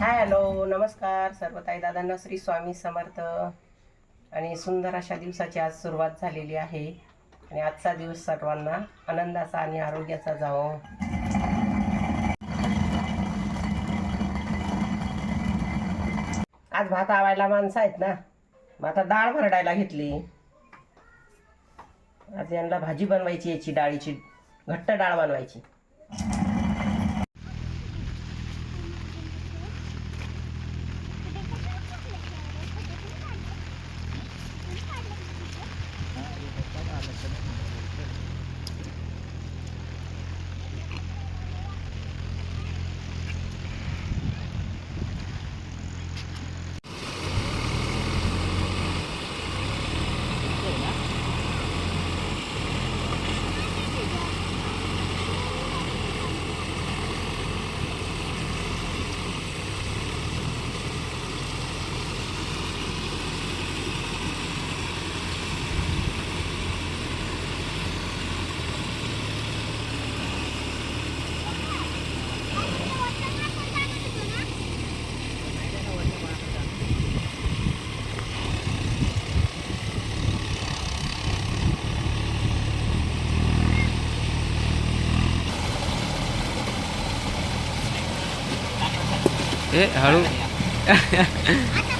Hi hello नमस्कार सर्व ताई दादांना श्री स्वामी समर्थ. आणि सुंदर अशा दिवसाची आज सुरुवात झालेली आहे. आणि आजचा दिवस सर्वांना आनंदाचा आणि आरोग्याचा जावो. आज भात आवायला माणसं आहेत ना? मग आता डाळ भरडायला घेतली. आज यांना भाजी बनवायची याची डाळीची घट्ट डाळ बनवायची. ए हळू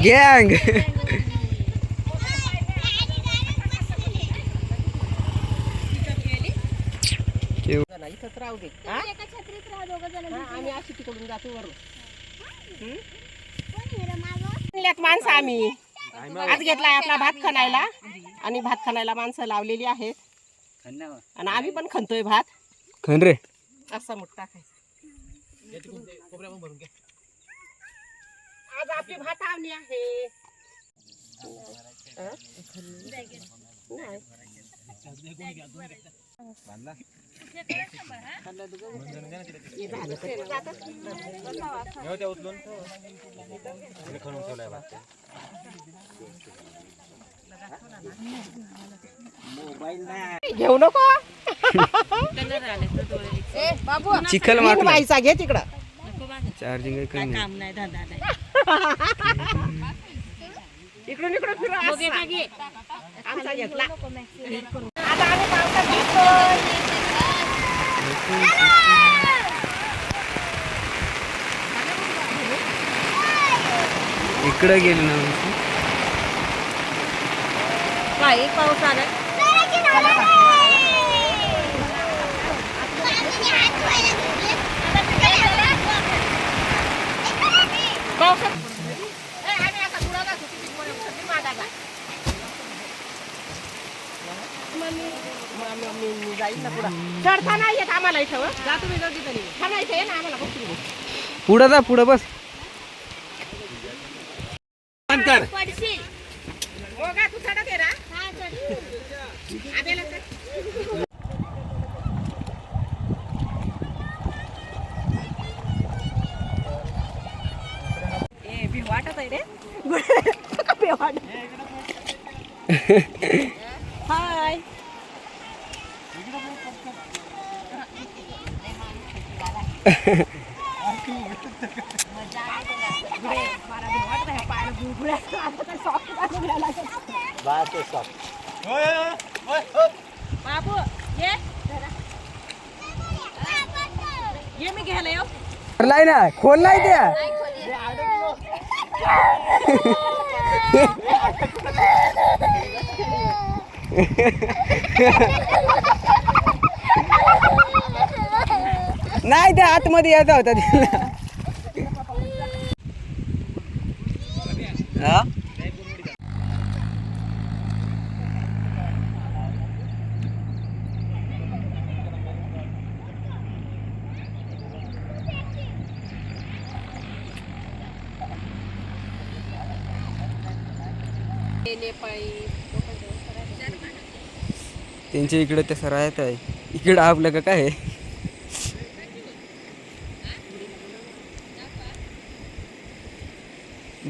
गँग इथंच राहू दे आम्ही अशी तिकडून जातो वरून माणसं आम्ही. आज घेतलाय आपला भात खणायला. आणि भात खणायला माणसं लावलेली आहेत. आणि आम्ही पण खणतोय भात. खन रे. असा मोठा टाकायचा आज आपली भात आवणी आहे हं? नाही. हे जातं. घेऊ नको चिखल नीट माकला व्हायचा घे तिकडं चार्जिंग कमी इकडून इकडून फिरू. आमचा घेतला आता आम्ही पावसात भिजतोय. इकडं गेली ना माणसं. चला की झालं. मामीने हात धुवायला घेतले. आता तुझ्या हातात. पावसात ए, आम्ही आता गुढा घालतो, किती गोळे होतात, किती मागायला. मग मी- मी- मी जाईन ना पुढं. चढता नाही येत आम्हाला इथं हं. जा तुम्ही दोघी जणी. थांबायचं आहे ना आम्हाला बघतो पुढं जा पुढं बस पडशील. हो का तू चढत आहे ना चल. आम्हाला चढ. ए, वाटत आहे रे वाटत. हाय बाबू ये ये मी घ्यायला येऊ भरलाय ना खोललाय त्या. नाही त्या आतमध्ये यायचा होता. तिला हा? त्यांच्या इकडे ते सरायत आहे. इकडं आपलं का काय?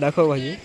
आहे? दाखव भाजी